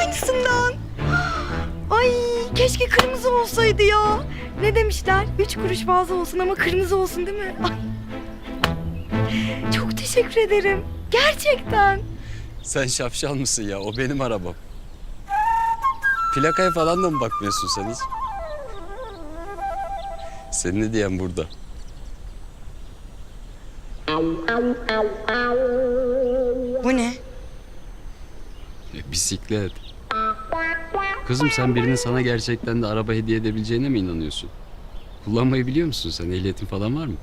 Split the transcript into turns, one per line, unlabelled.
aynısından. Ay keşke kırmızı olsaydı ya. Ne demişler? Üç kuruş fazla olsun ama kırmızı olsun değil mi? Ay. Çok teşekkür ederim. Gerçekten.
Sen şapşal mısın ya? O benim arabam. Plakaya falan da mı bakmıyorsun sen hiç? Senin ne diyen burada?
Bu ne?
Bisiklet. Kızım sen birinin sana gerçekten de araba hediye edebileceğine mi inanıyorsun? Kullanmayı biliyor musun sen? Ehliyetin falan var mı?